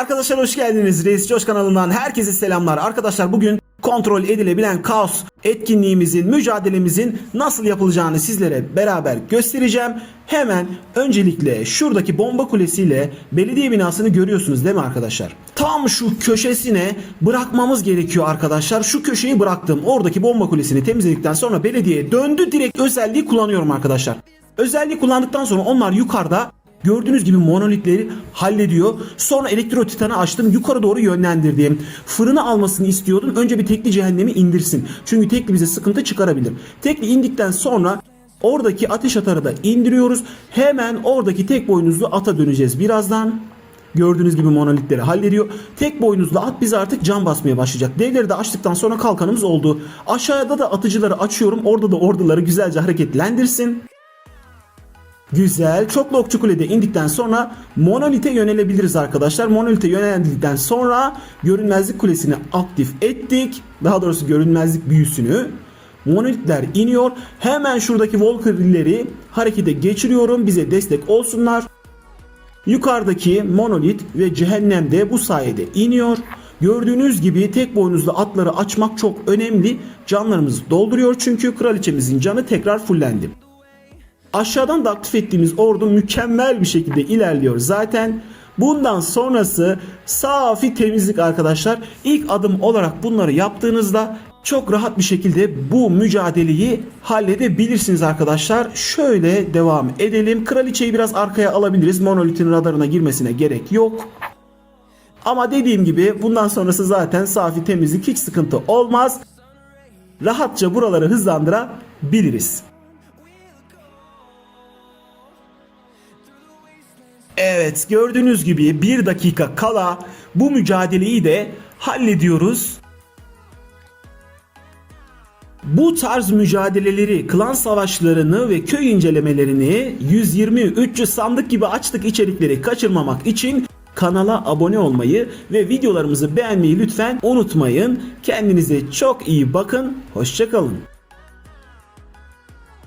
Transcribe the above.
Arkadaşlar hoş geldiniz. Reis Coş kanalından herkese selamlar. Arkadaşlar bugün kontrol edilebilen kaos etkinliğimizin, mücadelemizin nasıl yapılacağını sizlere beraber göstereceğim. Hemen öncelikle şuradaki bomba kulesiyle belediye binasını görüyorsunuz değil mi arkadaşlar? Tam şu köşesine bırakmamız gerekiyor arkadaşlar. Şu köşeyi bıraktım. Oradaki bomba kulesini temizledikten sonra belediye döndü direkt özelliği kullanıyorum arkadaşlar. Özelliği kullandıktan sonra onlar yukarıda Gördüğünüz gibi monolitleri hallediyor. Sonra elektro titanı açtım. Yukarı doğru yönlendirdim. Fırını almasını istiyordum. Önce bir tekli cehennemi indirsin. Çünkü tekli bize sıkıntı çıkarabilir. Tekli indikten sonra oradaki ateş atarı da indiriyoruz. Hemen oradaki tek boynuzlu ata döneceğiz birazdan. Gördüğünüz gibi monolitleri hallediyor. Tek boynuzlu at bize artık can basmaya başlayacak. Devleri de açtıktan sonra kalkanımız oldu. Aşağıda da atıcıları açıyorum. Orada da orduları güzelce hareketlendirsin. Güzel. Çoklu okçu kulede indikten sonra monolite yönelebiliriz arkadaşlar. Monolite yöneldikten sonra görünmezlik kulesini aktif ettik. Daha doğrusu görünmezlik büyüsünü. Monolitler iniyor. Hemen şuradaki Walker'leri harekete geçiriyorum. Bize destek olsunlar. Yukarıdaki monolit ve cehennem de bu sayede iniyor. Gördüğünüz gibi tek boynuzlu atları açmak çok önemli. Canlarımızı dolduruyor çünkü kraliçemizin canı tekrar fullendi. Aşağıdan da aktif ettiğimiz ordu mükemmel bir şekilde ilerliyor zaten. Bundan sonrası safi temizlik arkadaşlar. İlk adım olarak bunları yaptığınızda çok rahat bir şekilde bu mücadeleyi halledebilirsiniz arkadaşlar. Şöyle devam edelim. Kraliçeyi biraz arkaya alabiliriz. Monolit'in radarına girmesine gerek yok. Ama dediğim gibi bundan sonrası zaten safi temizlik hiç sıkıntı olmaz. Rahatça buraları hızlandırabiliriz. Evet gördüğünüz gibi bir dakika kala bu mücadeleyi de hallediyoruz. Bu tarz mücadeleleri, klan savaşlarını ve köy incelemelerini 120-300 sandık gibi açtık içerikleri kaçırmamak için kanala abone olmayı ve videolarımızı beğenmeyi lütfen unutmayın. Kendinize çok iyi bakın. Hoşçakalın.